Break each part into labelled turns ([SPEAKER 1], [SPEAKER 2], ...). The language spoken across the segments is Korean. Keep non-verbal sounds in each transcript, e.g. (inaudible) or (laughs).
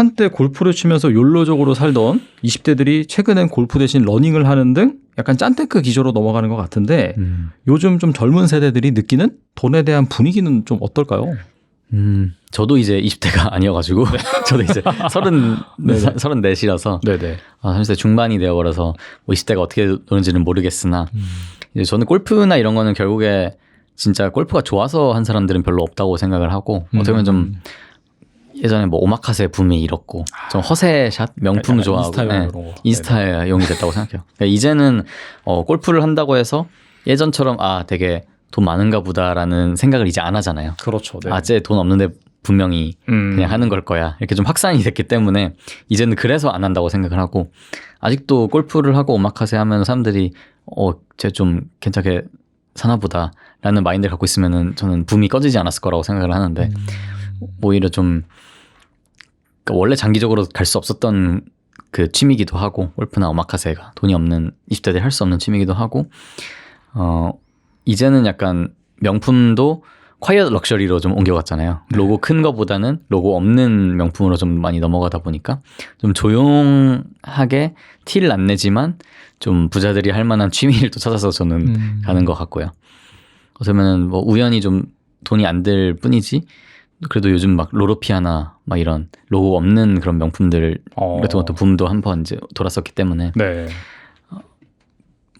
[SPEAKER 1] 한때 골프를 치면서 욜로적으로 살던 20대들이 최근엔 골프 대신 러닝을 하는 등 약간 짠테크 기조로 넘어가는 것 같은데
[SPEAKER 2] 음.
[SPEAKER 1] 요즘 좀 젊은 세대들이 느끼는 돈에 대한 분위기는 좀 어떨까요?
[SPEAKER 2] 음, 저도 이제 20대가 (laughs) 아니어가지고 (laughs) 저도 이제 서른
[SPEAKER 1] 네네.
[SPEAKER 2] 서른 넷이라서
[SPEAKER 1] 네네.
[SPEAKER 2] 아, 30대 중반이 되어버려서 뭐 20대가 어떻게 노는지는 모르겠으나 이제 저는 골프나 이런 거는 결국에 진짜 골프가 좋아서 한 사람들은 별로 없다고 생각을 하고 어떻게 보면 좀 예전에 뭐 오마카세 붐이 일었고 좀 허세 샷 명품
[SPEAKER 1] 약간
[SPEAKER 2] 좋아하고
[SPEAKER 1] 인스타용
[SPEAKER 2] 네,
[SPEAKER 1] 이런 거.
[SPEAKER 2] 인스타용이 됐다고 생각해요. 그러니까 이제는 어, 골프를 한다고 해서 예전처럼 아 되게 돈 많은가 보다라는 생각을 이제 안 하잖아요.
[SPEAKER 1] 그렇죠. 네.
[SPEAKER 2] 아, 쟤 돈 없는데 분명히
[SPEAKER 1] 음.
[SPEAKER 2] 그냥 하는 걸 거야. 이렇게 좀 확산이 됐기 때문에 이제는 그래서 안 한다고 생각을 하고 아직도 골프를 하고 오마카세 하면 사람들이 어, 쟤 좀 괜찮게 사나 보다라는 마인드를 갖고 있으면은 저는 붐이 꺼지지 않았을 거라고 생각을 하는데
[SPEAKER 1] 음.
[SPEAKER 2] 오히려 좀 그러니까 원래 장기적으로 갈 수 없었던 그 취미기도 하고 골프나 오마카세가 돈이 없는 20대들이 할 수 없는 취미기도 하고 어 이제는 약간 명품도 콰이어 럭셔리로 좀 옮겨갔잖아요. 로고 큰 거보다는 로고 없는 명품으로 좀 많이 넘어가다 보니까 좀 조용하게 티를 안 내지만 좀 부자들이 할 만한 취미를 또 찾아서 저는
[SPEAKER 1] 음.
[SPEAKER 2] 가는 것 같고요. 그러면 뭐 우연히 좀 돈이 안 들 뿐이지 그래도 요즘 막 로로피아나 막 이런 로고 없는 그런 명품들
[SPEAKER 1] 어.
[SPEAKER 2] 같은 것도 붐도 한 번 이제 돌았었기 때문에
[SPEAKER 1] 네.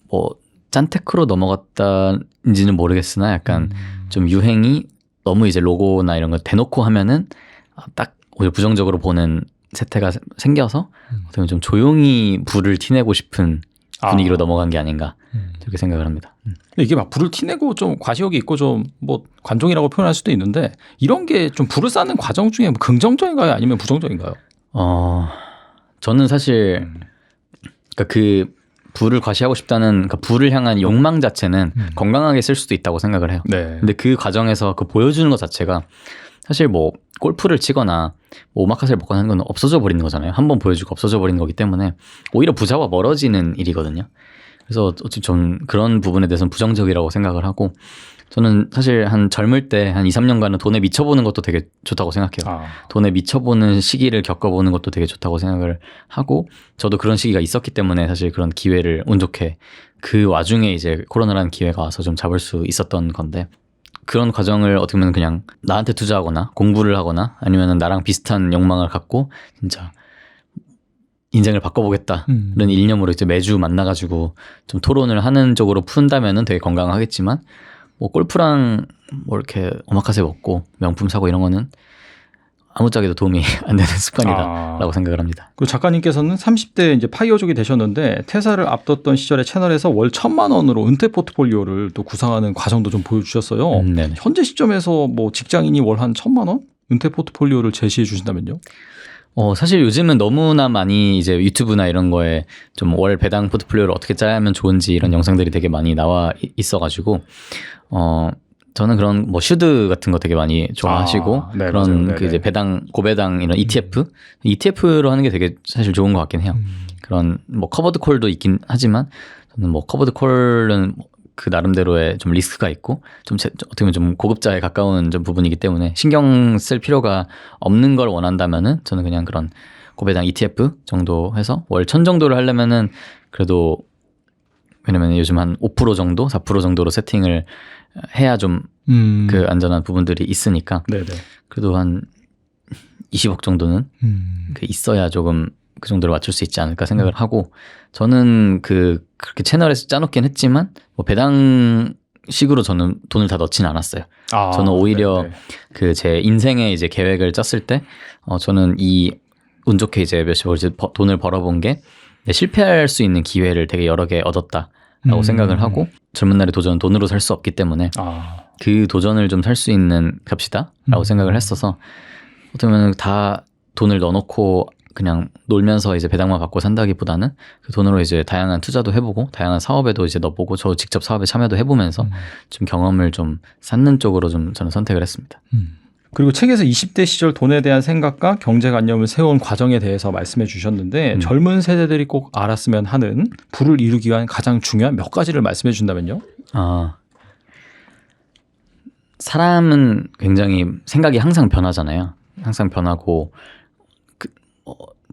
[SPEAKER 2] 뭐 짠테크로 넘어갔다인지는 모르겠으나 약간 좀 유행이 너무 이제 로고나 이런 거 대놓고 하면은 아, 딱 오히려 부정적으로 보는 세태가 세- 생겨서
[SPEAKER 1] 음.
[SPEAKER 2] 어떻게 보면 좀 조용히 불을 티내고 싶은 분위기로
[SPEAKER 1] 아.
[SPEAKER 2] 넘어간 게 아닌가
[SPEAKER 1] 음.
[SPEAKER 2] 그렇게 생각을 합니다. 음.
[SPEAKER 1] 이게 막 불을 티내고 좀 과시욕이 있고 좀 뭐 관종이라고 표현할 수도 있는데 이런 게 좀 불을 쌓는 과정 중에 뭐 긍정적인가요? 아니면 부정적인가요?
[SPEAKER 2] 어 저는 사실
[SPEAKER 1] 음.
[SPEAKER 2] 그러니까 그 불을 과시하고 싶다는 그러니까 불을 향한 욕망 자체는
[SPEAKER 1] 음.
[SPEAKER 2] 건강하게 쓸 수도 있다고 생각을 해요.
[SPEAKER 1] 네.
[SPEAKER 2] 근데 그 과정에서 그 보여주는 것 자체가 사실 뭐 골프를 치거나 뭐 오마카세를 먹거나 하는 건 없어져 버리는 거잖아요. 한번 보여주고 없어져 버리는 거기 때문에 오히려 부자와 멀어지는 일이거든요. 그래서 어쨌든 전 그런 부분에 대해서는 부정적이라고 생각을 하고 저는 사실 한 젊을 때 한 2, 3년간은 돈에 미쳐보는 것도 되게 좋다고 생각해요.
[SPEAKER 1] 아.
[SPEAKER 2] 돈에 미쳐보는 시기를 겪어보는 것도 되게 좋다고 생각을 하고 저도 그런 시기가 있었기 때문에 사실 그런 기회를 운 좋게 그 와중에 이제 코로나라는 기회가 와서 좀 잡을 수 있었던 건데 그런 과정을 어떻게 보면 그냥 나한테 투자하거나 공부를 하거나 아니면 나랑 비슷한 욕망을 갖고 진짜 인생을 바꿔보겠다.
[SPEAKER 1] 음.
[SPEAKER 2] 일념으로 이제 매주 만나가지고 좀 토론을 하는 쪽으로 푼다면은 되게 건강하겠지만 뭐 골프랑 뭐 이렇게 오마카세 먹고 명품 사고 이런 거는 아무짝에도 도움이 (laughs) 안 되는 습관이다라고
[SPEAKER 1] 아.
[SPEAKER 2] 생각을 합니다.
[SPEAKER 1] 그 작가님께서는 30대 이제 파이어족이 되셨는데 퇴사를 앞뒀던 시절에 채널에서 월 천만 원으로 은퇴 포트폴리오를 또 구상하는 과정도 좀 보여주셨어요.
[SPEAKER 2] 음.
[SPEAKER 1] 현재 시점에서 뭐 직장인이 월 한 천만 원 은퇴 포트폴리오를 제시해 주신다면요?
[SPEAKER 2] 어, 사실 요즘은 너무나 많이 이제 유튜브나 이런 거에 좀 월 배당 포트폴리오를 어떻게 짜야 하면 좋은지 이런 영상들이 되게 많이 나와 이- 있어가지고, 어, 저는 그런 뭐 슈드 같은 거 되게 많이 좋아하시고,
[SPEAKER 1] 아, 네,
[SPEAKER 2] 그런
[SPEAKER 1] 맞아요.
[SPEAKER 2] 그
[SPEAKER 1] 네네.
[SPEAKER 2] 이제 배당, 고배당 이런 ETF? ETF로 하는 게 되게 사실 좋은 것 같긴 해요. 그런 뭐 커버드 콜도 있긴 하지만, 저는 뭐 커버드 콜은 그 나름대로의 좀 리스크가 있고 좀 제- 좀 어떻게 보면 좀 고급자에 가까운 좀 부분이기 때문에 신경 쓸 필요가 없는 걸 원한다면은 저는 그냥 그런 고배당 ETF 정도 해서 월 천 정도를 하려면은 그래도 왜냐면 요즘 한 5% 정도, 4% 정도로 세팅을 해야 좀그
[SPEAKER 1] 음.
[SPEAKER 2] 안전한 부분들이 있으니까
[SPEAKER 1] 네네.
[SPEAKER 2] 그래도 한 20억 정도는
[SPEAKER 1] 음.
[SPEAKER 2] 그 있어야 조금 그 정도로 맞출 수 있지 않을까 생각을 하고 저는 그 그렇게 채널에서 짜놓긴 했지만 뭐 배당 식으로 저는 돈을 다 넣지는 않았어요.
[SPEAKER 1] 아,
[SPEAKER 2] 저는 오히려
[SPEAKER 1] 네네.
[SPEAKER 2] 그제 인생의 이제 계획을 짰을 때, 어, 저는 이 운 좋게 이제 몇십억 이제 버- 돈을 벌어본 게내 실패할 수 있는 기회를 되게 여러 개 얻었다 라고
[SPEAKER 1] 음.
[SPEAKER 2] 생각을 하고 젊은 날의 도전은 돈으로 살 수 없기 때문에
[SPEAKER 1] 아.
[SPEAKER 2] 그 도전을 좀 살 수 있는 값이다 라고
[SPEAKER 1] 음.
[SPEAKER 2] 생각을 했어서 어떻게 보면 다 돈을 넣어놓고 그냥 놀면서 이제 배당만 받고 산다기보다는 그 돈으로 이제 다양한 투자도 해보고 다양한 사업에도 이제 넣어보고 저 직접 사업에 참여도 해보면서
[SPEAKER 1] 음.
[SPEAKER 2] 좀 경험을 좀 쌓는 쪽으로 좀 저는 선택을 했습니다.
[SPEAKER 1] 음. 그리고 책에서 20대 시절 돈에 대한 생각과 경제관념을 세운 과정에 대해서 말씀해 주셨는데
[SPEAKER 2] 음.
[SPEAKER 1] 젊은 세대들이 꼭 알았으면 하는 부를 이루기 위한 가장 중요한 몇 가지를 말씀해 주신다면요?
[SPEAKER 2] 아 사람은 굉장히 생각이 항상 변하잖아요. 항상 변하고 그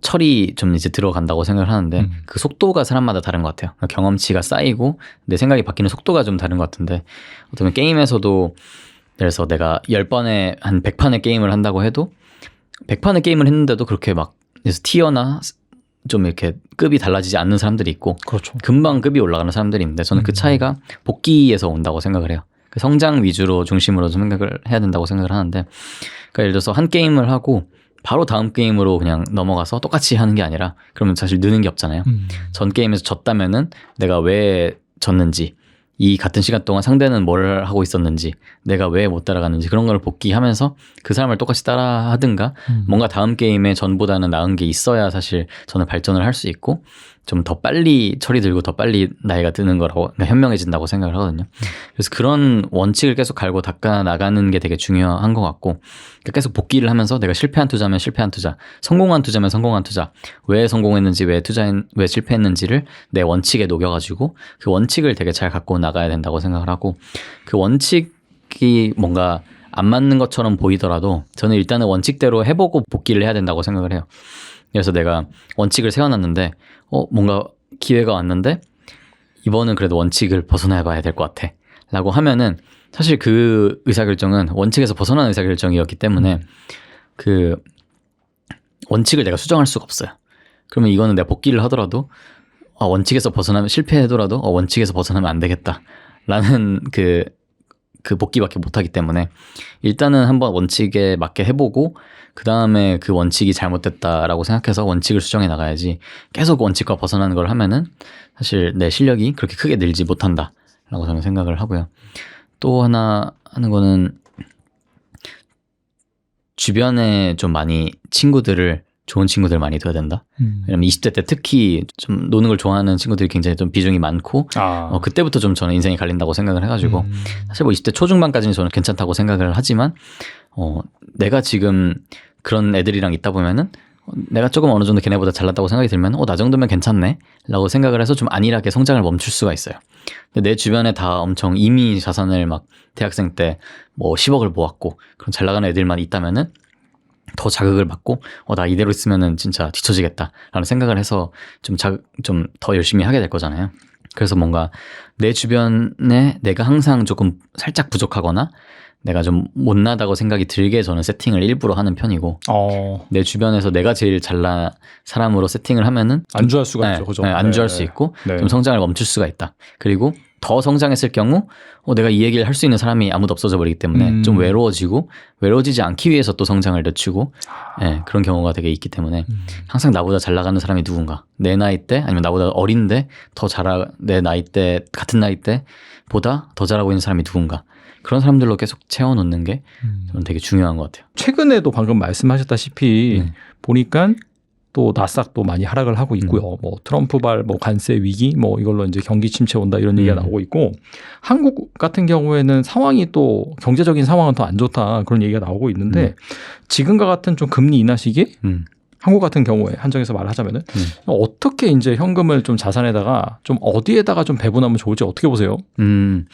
[SPEAKER 2] 철이 좀 이제 들어간다고 생각을 하는데
[SPEAKER 1] 음.
[SPEAKER 2] 그 속도가 사람마다 다른 것 같아요. 경험치가 쌓이고 내 생각이 바뀌는 속도가 좀 다른 것 같은데 어쩌면 게임에서도 그래서 내가 10번에 한 100판의 게임을 한다고 해도 100판의 게임을 했는데도 그렇게 막 그래서 티어나 좀 이렇게 급이 달라지지 않는 사람들이 있고
[SPEAKER 1] 그렇죠.
[SPEAKER 2] 금방 급이 올라가는 사람들이 있는데 저는 그
[SPEAKER 1] 음.
[SPEAKER 2] 차이가 복귀에서 온다고 생각을 해요. 그 성장 위주로 중심으로 좀 생각을 해야 된다고 생각을 하는데 그러니까 예를 들어서 한 게임을 하고 바로 다음 게임으로 그냥 넘어가서 똑같이 하는 게 아니라 그러면 사실 느는 게 없잖아요.
[SPEAKER 1] 음.
[SPEAKER 2] 전 게임에서 졌다면은 내가 왜 졌는지 이 같은 시간 동안 상대는 뭘 하고 있었는지 내가 왜 못 따라가는지 그런 걸 복귀하면서 그 사람을 똑같이 따라 하든가
[SPEAKER 1] 음.
[SPEAKER 2] 뭔가 다음 게임에 전보다는 나은 게 있어야 사실 저는 발전을 할 수 있고 좀 더 빨리 들고 더 빨리 나이가 드는 거라고 그러니까 현명해진다고 생각을 하거든요. 그래서 그런 원칙을 계속 갈고 닦아 나가는 게 되게 중요한 것 같고 그러니까 계속 복귀를 하면서 내가 실패한 투자면 실패한 투자, 성공한 투자면 성공한 투자, 왜 성공했는지 왜 투자인 왜 실패했는지를 내 원칙에 녹여가지고 그 원칙을 되게 잘 갖고 나가야 된다고 생각을 하고 그 원칙이 뭔가 안 맞는 것처럼 보이더라도 저는 일단은 원칙대로 해보고 복귀를 해야 된다고 생각을 해요. 그래서 내가 원칙을 세워놨는데 어 뭔가 기회가 왔는데 이번은 그래도 원칙을 벗어나 봐야 될 것 같아. 라고 하면은 사실 그 의사결정은 원칙에서 벗어난 의사결정이었기 때문에 그 원칙을 내가 수정할 수가 없어요. 그러면 이거는 내가 복귀를 하더라도 아, 원칙에서 벗어나면 실패하더라도 어, 원칙에서 벗어나면 안 되겠다. 라는 그, 그 복귀밖에 못하기 때문에 일단은 한번 원칙에 맞게 해보고 그 다음에 그 원칙이 잘못됐다라고 생각해서 원칙을 수정해 나가야지 계속 원칙과 벗어나는 걸 하면은 사실 내 실력이 그렇게 크게 늘지 못한다라고 저는 생각을 하고요. 또 하나 하는 거는 주변에 좀 많이 친구들을 좋은 친구들 많이 둬야 된다.
[SPEAKER 1] 음.
[SPEAKER 2] 왜냐면 20대 때 특히 좀 노는 걸 좋아하는 친구들이 굉장히 좀 비중이 많고
[SPEAKER 1] 아.
[SPEAKER 2] 어, 그때부터 좀 저는 인생이 갈린다고 생각을 해가지고
[SPEAKER 1] 음.
[SPEAKER 2] 사실 뭐 20대 초중반까지는 저는 괜찮다고 생각을 하지만 어 내가 지금 그런 애들이랑 있다 보면은 어, 내가 조금 어느 정도 걔네보다 잘났다고 생각이 들면 어 나 정도면 괜찮네 라고 생각을 해서 좀 안일하게 성장을 멈출 수가 있어요 근데 내 주변에 다 엄청 이미 자산을 막 대학생 때 뭐 10억을 모았고 그런 잘 나가는 애들만 있다면은 더 자극을 받고 어 나 이대로 있으면은 진짜 뒤처지겠다라는 생각을 해서 좀 자 좀 더 열심히 하게 될 거잖아요. 그래서 뭔가 내 주변에 내가 항상 조금 살짝 부족하거나 내가 좀 못나다고 생각이 들게 저는 세팅을 일부러 하는 편이고
[SPEAKER 1] 어.
[SPEAKER 2] 내 주변에서 내가 제일 잘난 사람으로 세팅을 하면은
[SPEAKER 1] 안주할 수가
[SPEAKER 2] 네,
[SPEAKER 1] 있죠. 그죠?
[SPEAKER 2] 네, 안주할
[SPEAKER 1] 네.
[SPEAKER 2] 수 있고
[SPEAKER 1] 네.
[SPEAKER 2] 좀 성장을 멈출 수가 있다. 그리고 더 성장했을 경우 어, 내가 이 얘기를 할 수 있는 사람이 아무도 없어져 버리기 때문에
[SPEAKER 1] 음.
[SPEAKER 2] 좀 외로워지고 외로워지지 않기 위해서 또 성장을 늦추고 예, 그런 경우가 되게 있기 때문에
[SPEAKER 1] 음.
[SPEAKER 2] 항상 나보다 잘 나가는 사람이 누군가 내 나이 때 아니면 나보다 어린데 더 잘하 내 나이 때 같은 나이 때보다 더 잘하고 있는 사람이 누군가 그런 사람들로 계속 채워놓는 게
[SPEAKER 1] 음.
[SPEAKER 2] 저는 되게 중요한 것 같아요.
[SPEAKER 1] 최근에도 방금 말씀하셨다시피
[SPEAKER 2] 네.
[SPEAKER 1] 보니까 또 나스닥도 많이 하락을 하고 있고요.
[SPEAKER 2] 음.
[SPEAKER 1] 뭐 트럼프발 뭐 관세 위기 뭐 이걸로 이제 경기 침체 온다 이런 얘기가
[SPEAKER 2] 음.
[SPEAKER 1] 나오고 있고 한국 같은 경우에는 상황이 또 경제적인 상황은 더 안 좋다 그런 얘기가 나오고 있는데 지금과 같은 좀 금리 인하 시기
[SPEAKER 2] 음.
[SPEAKER 1] 한국 같은 경우에 한정해서 말하자면은
[SPEAKER 2] 음.
[SPEAKER 1] 어떻게 이제 현금을 좀 자산에다가 좀 어디에다가 좀 배분하면 좋을지 어떻게 보세요?
[SPEAKER 2] 음.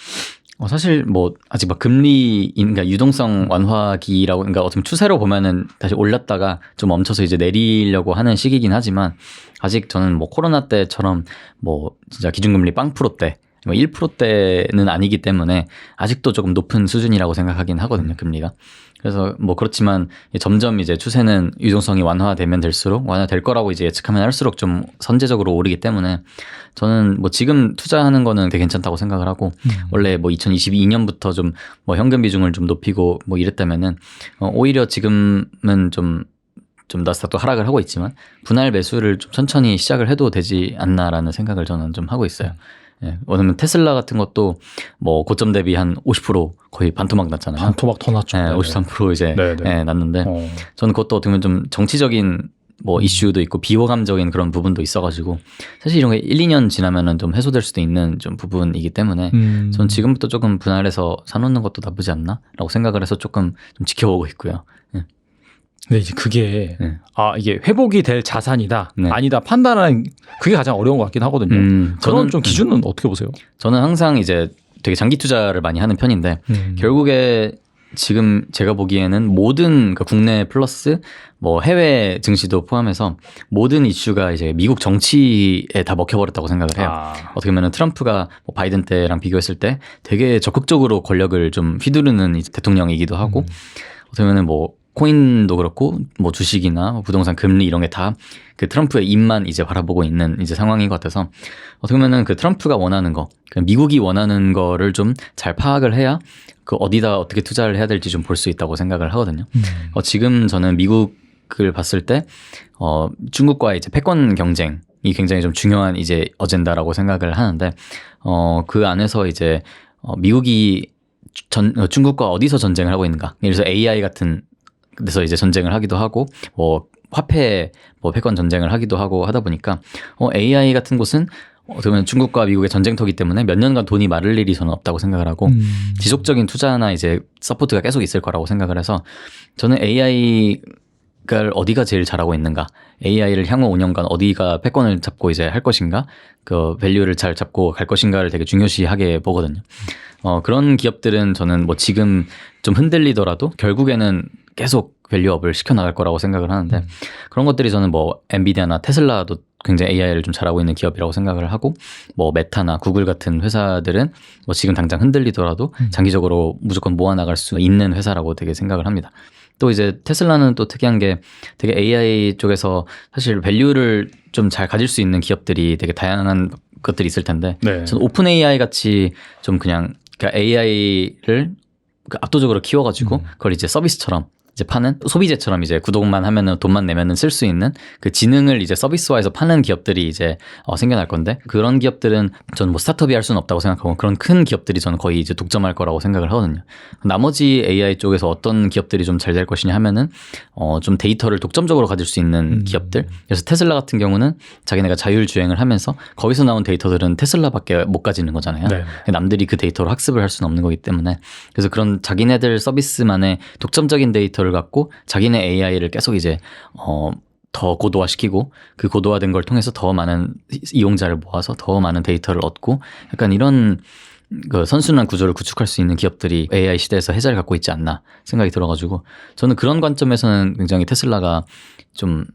[SPEAKER 2] 어, 사실 뭐 아직 막 금리 그러니까 유동성 완화기라고 그러니까 어떻게 추세로 보면은 다시 올랐다가 좀 멈춰서 이제 내리려고 하는 시기긴 하지만 아직 저는 뭐 코로나 때처럼 뭐 진짜 기준금리 빵 프로 때 뭐 1%대는 아니기 때문에 아직도 조금 높은 수준이라고 생각하긴 하거든요, 금리가. 그래서 뭐 그렇지만 점점 이제 추세는 유동성이 완화되면 될수록 완화될 거라고 이제 예측하면 할수록 좀 선제적으로 오르기 때문에 저는 뭐 지금 투자하는 거는 되게 괜찮다고 생각을 하고 원래 뭐 2022년부터 좀 뭐 현금 비중을 좀 높이고 뭐 이랬다면은 어, 오히려 지금은 좀좀 나스닥도 하락을 하고 있지만 분할 매수를 좀 천천히 시작을 해도 되지 않나라는 생각을 저는 좀 하고 있어요. 예. 왜냐면 테슬라 같은 것도 뭐 고점 대비 한 50% 거의 반토막 났잖아요.
[SPEAKER 1] 반토막 더 났죠.
[SPEAKER 2] 예,
[SPEAKER 1] 네.
[SPEAKER 2] 53% 이제
[SPEAKER 1] 네, 네.
[SPEAKER 2] 예, 났는데
[SPEAKER 1] 어.
[SPEAKER 2] 저는 그것도 어떻게 보면 좀 정치적인 뭐 이슈도 있고 비호감적인 그런 부분도 있어가지고 사실 이런 게 1, 2년 지나면은 좀 해소될 수도 있는 좀 부분이기 때문에
[SPEAKER 1] 음.
[SPEAKER 2] 전 지금부터 조금 분할해서 사놓는 것도 나쁘지 않나라고 생각을 해서 조금 좀 지켜보고 있고요. 예.
[SPEAKER 1] 근데 이제 그게
[SPEAKER 2] 네.
[SPEAKER 1] 아 이게 회복이 될 자산이다
[SPEAKER 2] 네.
[SPEAKER 1] 아니다 판단하는 그게 가장 어려운 것 같긴 하거든요.
[SPEAKER 2] 음,
[SPEAKER 1] 그런
[SPEAKER 2] 저는-
[SPEAKER 1] 좀 기준은 어떻게 보세요?
[SPEAKER 2] 저는 항상 이제 되게 장기 투자를 많이 하는 편인데
[SPEAKER 1] 음.
[SPEAKER 2] 결국에 지금 제가 보기에는 모든 그 국내 플러스 뭐 해외 증시도 포함해서 모든 이슈가 이제 미국 정치에 다 먹혀버렸다고 생각을 해요.
[SPEAKER 1] 아,
[SPEAKER 2] 어떻게 보면 트럼프가 뭐 바이든 때랑 비교했을 때 되게 적극적으로 권력을 좀 휘두르는 대통령이기도 하고
[SPEAKER 1] 음.
[SPEAKER 2] 어떻게 보면 뭐 코인도 그렇고 뭐 주식이나 뭐 부동산 금리 이런 게 다 그 트럼프의 입만 이제 바라보고 있는 이제 상황인 것 같아서 어떻게 보면은 그 트럼프가 원하는 거, 그 미국이 원하는 거를 좀 잘 파악을 해야 그 어디다 어떻게 투자를 해야 될지 좀 볼 수 있다고 생각을 하거든요.
[SPEAKER 1] 음.
[SPEAKER 2] 어, 지금 저는 미국을 봤을 때, 어, 중국과의 이제 패권 경쟁 이 굉장히 좀 중요한 이제 어젠다라고 생각을 하는데, 어, 그 안에서 이제, 어, 미국이 전, 어, 중국과 어디서 전쟁을 하고 있는가. 예를 들어서 AI 같은 데서 이제 전쟁을 하기도 하고, 뭐, 화폐, 뭐, 패권 전쟁을 하기도 하고 하다 보니까, 어, AI 같은 곳은 어떻게 보면 중국과 미국의 전쟁터기 때문에 몇 년간 돈이 마를 일이 저는 없다고 생각을 하고,
[SPEAKER 1] 음.
[SPEAKER 2] 지속적인 투자나 이제 서포트가 계속 있을 거라고 생각을 해서 저는 AI가 어디가 제일 잘하고 있는가, AI를 향후 5년간 어디가 패권을 잡고 이제 할 것인가, 그 밸류를 잘 잡고 갈 것인가를 되게 중요시하게 보거든요. 어, 그런 기업들은 저는 뭐 지금 좀 흔들리더라도 결국에는 계속 밸류업을 시켜나갈 거라고 생각을 하는데 그런 것들이 저는 뭐 엔비디아나 테슬라도 굉장히 AI를 좀 잘하고 있는 기업이라고 생각을 하고 뭐 메타나 구글 같은 회사들은 뭐 지금 당장 흔들리더라도 장기적으로 무조건 모아나갈 수 있는 회사라고 되게 생각을 합니다. 또 이제 테슬라는 또 특이한 게 되게 AI 쪽에서 사실 밸류를 좀 잘 가질 수 있는 기업들이 되게 다양한 것들이 있을 텐데
[SPEAKER 1] 네.
[SPEAKER 2] 저는 오픈 AI 같이 좀 그냥 그러니까 AI를 그 압도적으로 키워가지고
[SPEAKER 1] 음.
[SPEAKER 2] 그걸 이제 서비스처럼 이제 파는 소비재처럼 이제 구독만 하면은 돈만 내면은 쓸 수 있는 그 지능을 이제 서비스화해서 파는 기업들이 이제 어, 생겨날 건데 그런 기업들은 저는 뭐 스타트업이 할 수는 없다고 생각하고 그런 큰 기업들이 저는 거의 이제 독점할 거라고 생각을 하거든요. 나머지 AI 쪽에서 어떤 기업들이 좀 잘 될 것이냐 하면은 어, 좀 데이터를 독점적으로 가질 수 있는
[SPEAKER 1] 음.
[SPEAKER 2] 기업들. 그래서 테슬라 같은 경우는 자기네가 자율 주행을 하면서 거기서 나온 데이터들은 테슬라밖에 못 가지는 거잖아요.
[SPEAKER 1] 네.
[SPEAKER 2] 남들이 그 데이터로 학습을 할 수는 없는 거기 때문에 그래서 그런 자기네들 서비스만의 독점적인 데이터 를 갖고 자기네 AI를 계속 이제 어, 더 고도화시키고 그 고도화된 걸 통해서 더 많은 이용자를 모아서 더 많은 데이터를 얻고 약간 이런 그 선순환 구조를 구축할 수 있는 기업들이 AI 시대에서 혜자를 갖고 있지 않나 생각이 들어가지고 저는 그런 관점에서는 굉장히 테슬라가 좀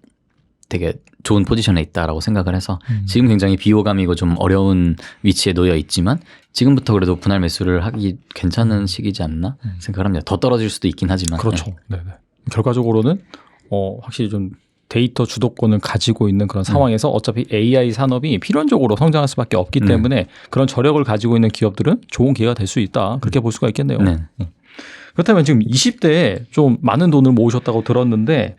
[SPEAKER 2] 되게 좋은 포지션에 있다라고 생각을 해서
[SPEAKER 1] 음.
[SPEAKER 2] 지금 굉장히 비호감이고 좀 어려운 위치에 놓여 있지만 지금부터 그래도 분할 매수를 하기 괜찮은 시기지 않나 생각을 합니다. 더 떨어질 수도 있긴 하지만
[SPEAKER 1] 음. 그렇죠. 네. 네. 결과적으로는 어, 확실히 좀 데이터 주도권을 가지고 있는 그런 상황에서 어차피 AI 산업이 필연적으로 성장할 수밖에 없기
[SPEAKER 2] 네.
[SPEAKER 1] 때문에 그런 저력을 가지고 있는 기업들은 좋은 기회가 될 수 있다. 그렇게 볼 수가 있겠네요.
[SPEAKER 2] 네.
[SPEAKER 1] 그렇다면 지금 20대에 좀 많은 돈을 모으셨다고 들었는데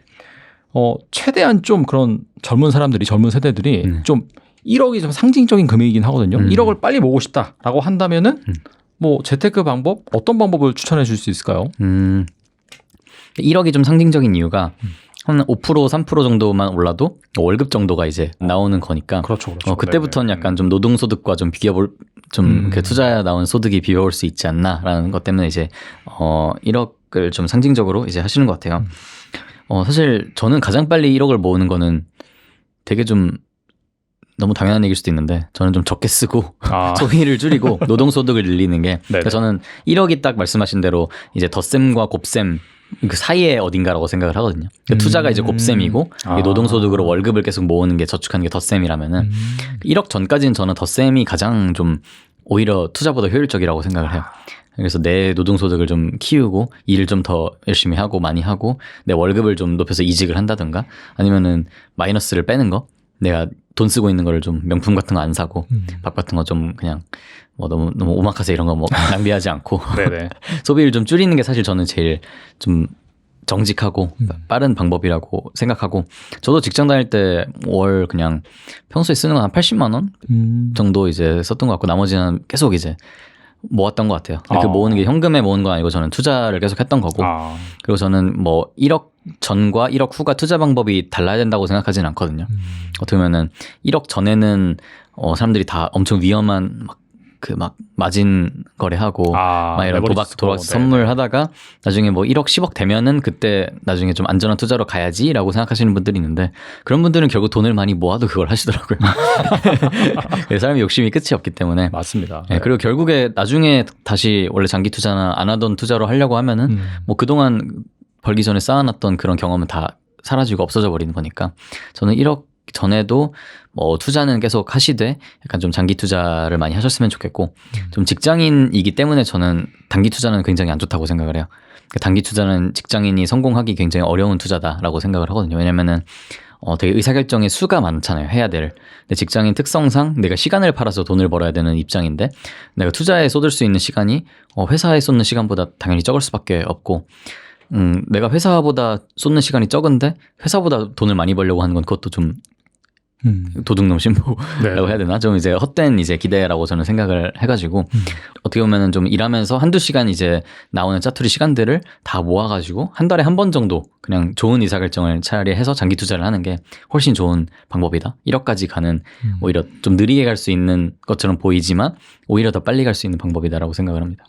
[SPEAKER 1] 어, 최대한 좀 그런 젊은 사람들이 젊은 세대들이
[SPEAKER 2] 네.
[SPEAKER 1] 좀 1억이 좀 상징적인 금액이긴 하거든요.
[SPEAKER 2] 음.
[SPEAKER 1] 1억을 빨리 모으고 싶다라고 한다면은
[SPEAKER 2] 음.
[SPEAKER 1] 뭐 재테크 방법 어떤 방법을 추천해 줄 수 있을까요?
[SPEAKER 2] 음, 1억이 좀 상징적인 이유가 한 5% 3% 정도만 올라도 월급 정도가 이제 나오는 거니까
[SPEAKER 1] 그렇죠. 그렇죠.
[SPEAKER 2] 어, 그때부터는 약간 좀 노동 소득과 좀 비교볼 좀
[SPEAKER 1] 음.
[SPEAKER 2] 그 투자에 나온 소득이 비교볼 수 있지 않나라는 것 때문에 이제 어 1억을 좀 상징적으로 이제 하시는 것 같아요. 어 사실 저는 가장 빨리 1억을 모으는 거는 되게 좀 너무 당연한 얘기일 수도 있는데 저는 좀 적게 쓰고
[SPEAKER 1] 아, (laughs)
[SPEAKER 2] 소비를 줄이고 (laughs) 노동 소득을 늘리는 게. 그러니까 저는 1억이 딱 말씀하신 대로 이제 덧셈과 곱셈 그 사이에 어딘가라고 생각을 하거든요. 그러니까
[SPEAKER 1] 음.
[SPEAKER 2] 투자가 이제 곱셈이고
[SPEAKER 1] 아.
[SPEAKER 2] 이 노동 소득으로 월급을 계속 모으는 게 저축하는 게 덧셈이라면은
[SPEAKER 1] 음.
[SPEAKER 2] 1억 전까지는 저는 덧셈이 가장 좀 오히려 투자보다 효율적이라고 생각을 해요. 그래서 내 노동소득을 좀 키우고 일을 좀 더 열심히 하고 많이 하고 내 월급을 좀 높여서 이직을 한다든가 아니면은 마이너스를 빼는 거 내가 돈 쓰고 있는 거를 좀 명품 같은 거 안 사고
[SPEAKER 1] 음.
[SPEAKER 2] 밥 같은 거 좀 그냥 뭐 너무 너무 오마카세 이런 거 뭐 (laughs) 낭비하지 않고
[SPEAKER 1] 네네. (laughs) (laughs)
[SPEAKER 2] 소비를 좀 줄이는 게 사실 저는 제일 좀 정직하고
[SPEAKER 1] 음.
[SPEAKER 2] 빠른 방법이라고 생각하고 저도 직장 다닐 때 월 그냥 평소에 쓰는 건 한 80만 원
[SPEAKER 1] 음.
[SPEAKER 2] 정도 이제 썼던 것 같고 나머지는 계속 이제 모았던 것 같아요. 근데 그
[SPEAKER 1] 아.
[SPEAKER 2] 모으는 게 현금에 모으는 건 아니고 저는 투자를 계속 했던 거고
[SPEAKER 1] 아.
[SPEAKER 2] 그리고 저는 뭐 1억 전과 1억 후가 투자 방법이 달라야 된다고 생각하지는 않거든요.
[SPEAKER 1] 음.
[SPEAKER 2] 어떻게 보면은 1억 전에는 어 사람들이 다 엄청 위험한 막 그 막 마진 거래하고
[SPEAKER 1] 아,
[SPEAKER 2] 막 이런 도박. 도박
[SPEAKER 1] 네.
[SPEAKER 2] 선물하다가 나중에 뭐 1억 10억 되면은 그때 나중에 좀 안전한 투자로 가야지라고 생각하시는 분들이 있는데 그런 분들은 결국 돈을 많이 모아도 그걸 하시더라고요. (laughs) 그 사람이 욕심이 끝이 없기 때문에
[SPEAKER 1] 맞습니다.
[SPEAKER 2] 네, 그리고 결국에 나중에 다시 원래 장기 투자나 안 하던 투자로 하려고 하면은
[SPEAKER 1] 음.
[SPEAKER 2] 뭐 그동안 벌기 전에 쌓아놨던 그런 경험은 다 사라지고 없어져 버리는 거니까 저는 1억 전에도 뭐 투자는 계속 하시되 약간 좀 장기 투자를 많이 하셨으면 좋겠고 좀 직장인이기 때문에 저는 단기 투자는 굉장히 안 좋다고 생각을 해요. 그 단기 투자는 직장인이 성공하기 굉장히 어려운 투자다라고 생각을 하거든요. 왜냐면은 어, 되게 의사결정의 수가 많잖아요. 해야 될. 근데 직장인 특성상 내가 시간을 팔아서 돈을 벌어야 되는 입장인데 내가 투자에 쏟을 수 있는 시간이 어, 회사에 쏟는 시간보다 당연히 적을 수밖에 없고 음, 내가 회사보다 쏟는 시간이 적은데 회사보다 돈을 많이 벌려고 하는 건 그것도 좀
[SPEAKER 1] 음.
[SPEAKER 2] 도둑놈 신부라고
[SPEAKER 1] 네.
[SPEAKER 2] 해야 되나? 좀 이제 헛된 이제 기대라고 저는 생각을 해가지고
[SPEAKER 1] 음.
[SPEAKER 2] 어떻게 보면은 좀 일하면서 한두 시간 이제 나오는 짜투리 시간들을 다 모아가지고 한 달에 한 번 정도 그냥 좋은 의사결정을 차라리 해서 장기 투자를 하는 게 훨씬 좋은 방법이다. 1억까지 가는
[SPEAKER 1] 음.
[SPEAKER 2] 오히려 좀 느리게 갈 수 있는 것처럼 보이지만 오히려 더 빨리 갈 수 있는 방법이다라고 생각을 합니다.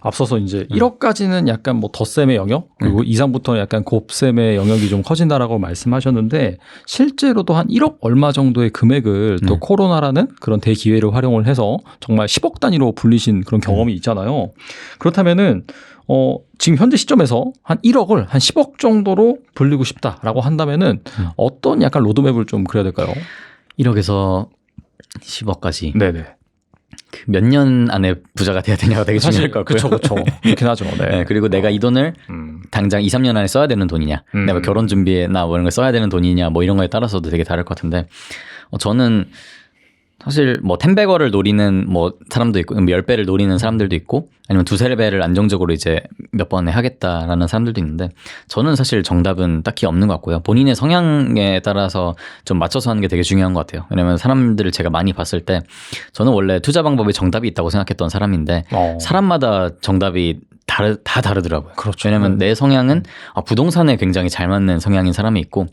[SPEAKER 1] 앞서서 이제
[SPEAKER 2] 음.
[SPEAKER 1] 1억까지는 약간 뭐 덧셈의 영역 그리고 이상부터는 약간 곱셈의 영역이 좀 커진다라고 말씀하셨는데 실제로도 한 1억 얼마 정도의 금액을 또
[SPEAKER 2] 네.
[SPEAKER 1] 코로나라는 그런 대기회를 활용을 해서 정말 10억 단위로 불리신 그런 경험이 있잖아요. 그렇다면은 어 지금 현재 시점에서 한 1억을 한 10억 정도로 불리고 싶다라고 한다면은
[SPEAKER 2] 음.
[SPEAKER 1] 어떤 약간 로드맵을 좀 그려야 될까요?
[SPEAKER 2] 1억에서 10억까지
[SPEAKER 1] 네네.
[SPEAKER 2] 몇 년 안에 부자가 돼야 되냐가 되게 중요할 것 같고요.
[SPEAKER 1] 그렇죠, 그렇죠. (laughs) 그렇긴 하죠. 네.
[SPEAKER 2] 네, 그리고 내가 이 돈을
[SPEAKER 1] 음.
[SPEAKER 2] 당장 2, 3년 안에 써야 되는 돈이냐,
[SPEAKER 1] 음.
[SPEAKER 2] 내가 결혼 준비나 뭐 이런 걸 써야 되는 돈이냐, 뭐 이런 거에 따라서도 되게 다를 것 같은데, 어, 저는 사실 뭐 텐베거를 노리는 뭐 사람도 있고, 10배를 노리는 사람들도 있고, 아니면 두세 배를 안정적으로 이제 몇 번에 하겠다라는 사람들도 있는데, 저는 사실 정답은 딱히 없는 것 같고요. 본인의 성향에 따라서 좀 맞춰서 하는 게 되게 중요한 것 같아요. 왜냐면 사람들을 제가 많이 봤을 때, 저는 원래 투자 방법에 정답이 있다고 생각했던 사람인데,
[SPEAKER 1] 어.
[SPEAKER 2] 사람마다 정답이 다르, 다 다르더라고요.
[SPEAKER 1] 그렇죠.
[SPEAKER 2] 왜냐면 내 성향은 아, 부동산에 굉장히 잘 맞는 성향인 사람이 있고,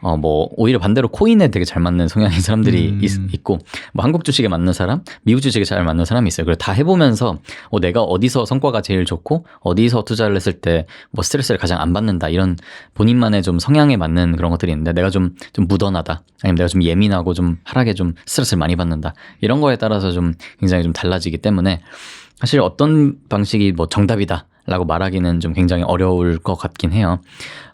[SPEAKER 2] 어, 뭐, 오히려 반대로 코인에 되게 잘 맞는 성향인 사람들이
[SPEAKER 1] 음.
[SPEAKER 2] 있, 고 뭐, 한국 주식에 맞는 사람, 미국 주식에 잘 맞는 사람이 있어요. 그걸 다 해보면서, 어, 내가 어디서 성과가 제일 좋고, 어디서 투자를 했을 때, 뭐, 스트레스를 가장 안 받는다. 이런 본인만의 좀 성향에 맞는 그런 것들이 있는데, 내가 좀, 좀 무던하다. 아니면 내가 좀 예민하고 좀 하락에 좀 스트레스를 많이 받는다. 이런 거에 따라서 좀 굉장히 좀 달라지기 때문에, 사실 어떤 방식이 뭐 정답이다. 라고 말하기는 좀 굉장히 어려울 것 같긴 해요.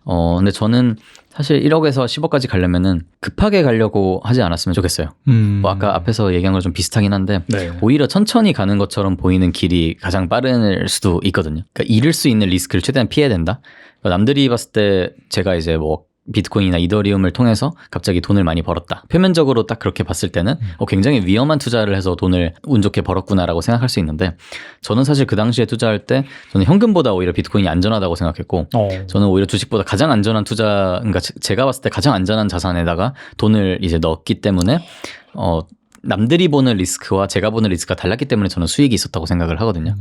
[SPEAKER 2] 어, 근데 저는 사실 1억에서 10억까지 가려면은 급하게 가려고 하지 않았으면 좋겠어요.
[SPEAKER 1] 음.
[SPEAKER 2] 뭐 아까 앞에서 얘기한 거랑 좀 비슷하긴 한데
[SPEAKER 1] 네.
[SPEAKER 2] 오히려 천천히 가는 것처럼 보이는 길이 가장 빠를 수도 있거든요. 그러니까 잃을 수 있는 리스크를 최대한 피해야 된다. 그러니까 남들이 봤을 때 제가 이제 뭐 비트코인이나 이더리움을 통해서 갑자기 돈을 많이 벌었다. 표면적으로 딱 그렇게 봤을 때는 어, 굉장히 위험한 투자를 해서 돈을 운 좋게 벌었구나라고 생각할 수 있는데 저는 사실 그 당시에 투자할 때 저는 현금보다 오히려 비트코인이 안전하다고 생각했고
[SPEAKER 1] 어.
[SPEAKER 2] 저는 오히려 주식보다 가장 안전한 투자, 그러니까 제- 제가 봤을 때 가장 안전한 자산에다가 돈을 이제 넣었기 때문에 어 남들이 보는 리스크와 제가 보는 리스크가 달랐기 때문에 저는 수익이 있었다고 생각을 하거든요.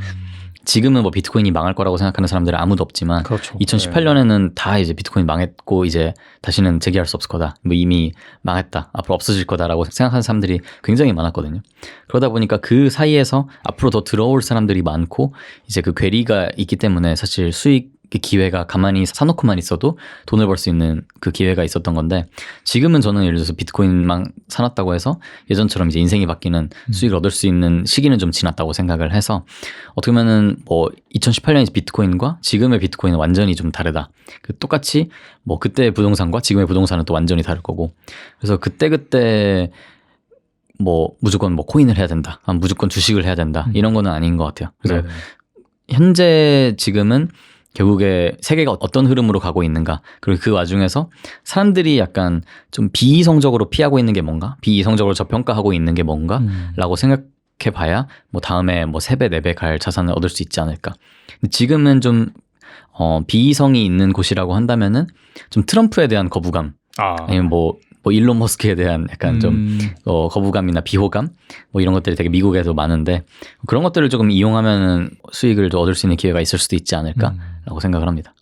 [SPEAKER 2] 지금은 뭐 비트코인이 망할 거라고 생각하는 사람들은 아무도 없지만
[SPEAKER 1] 그렇죠.
[SPEAKER 2] 2018년에는 다 이제 비트코인 망했고 이제 다시는 재기할 수 없을 거다. 뭐 이미 망했다. 앞으로 없어질 거다라고 생각하는 사람들이 굉장히 많았거든요. 그러다 보니까 그 사이에서 앞으로 더 들어올 사람들이 많고 이제 그 괴리가 있기 때문에 사실 수익 의 기회가 가만히 사놓고만 있어도 돈을 벌 수 있는 그 기회가 있었던 건데 지금은 저는 예를 들어서 비트코인만 사놨다고 해서 예전처럼 이제 인생이 바뀌는 수익을 얻을 수 있는 시기는 좀 지났다고 생각을 해서 어떻게 보면은 뭐 2018년의 비트코인과 지금의 비트코인은 완전히 좀 다르다. 그 똑같이 뭐 그때의 부동산과 지금의 부동산은 또 완전히 다를 거고 그래서 그때 그때 뭐 무조건 뭐 코인을 해야 된다, 아, 무조건 주식을 해야 된다 이런 거는 아닌 것 같아요. 그래서
[SPEAKER 1] 네네.
[SPEAKER 2] 현재 지금은 결국에 세계가 어떤 흐름으로 가고 있는가 그리고 그 와중에서 사람들이 약간 좀 비이성적으로 피하고 있는 게 뭔가 비이성적으로 저평가하고 있는 게 뭔가
[SPEAKER 1] 음.
[SPEAKER 2] 라고 생각해 봐야 뭐 다음에 뭐 3배, 4배 갈 자산을 얻을 수 있지 않을까. 근데 지금은 좀 어, 비이성이 있는 곳이라고 한다면은 좀 트럼프에 대한 거부감
[SPEAKER 1] 아.
[SPEAKER 2] 아니면 뭐, 뭐 일론 머스크에 대한 약간 좀
[SPEAKER 1] 음.
[SPEAKER 2] 어, 거부감이나 비호감 뭐 이런 것들이 되게 미국에도 많은데 그런 것들을 조금 이용하면은 수익을 좀 얻을 수 있는 기회가 있을 수도 있지 않을까라고 생각을 합니다.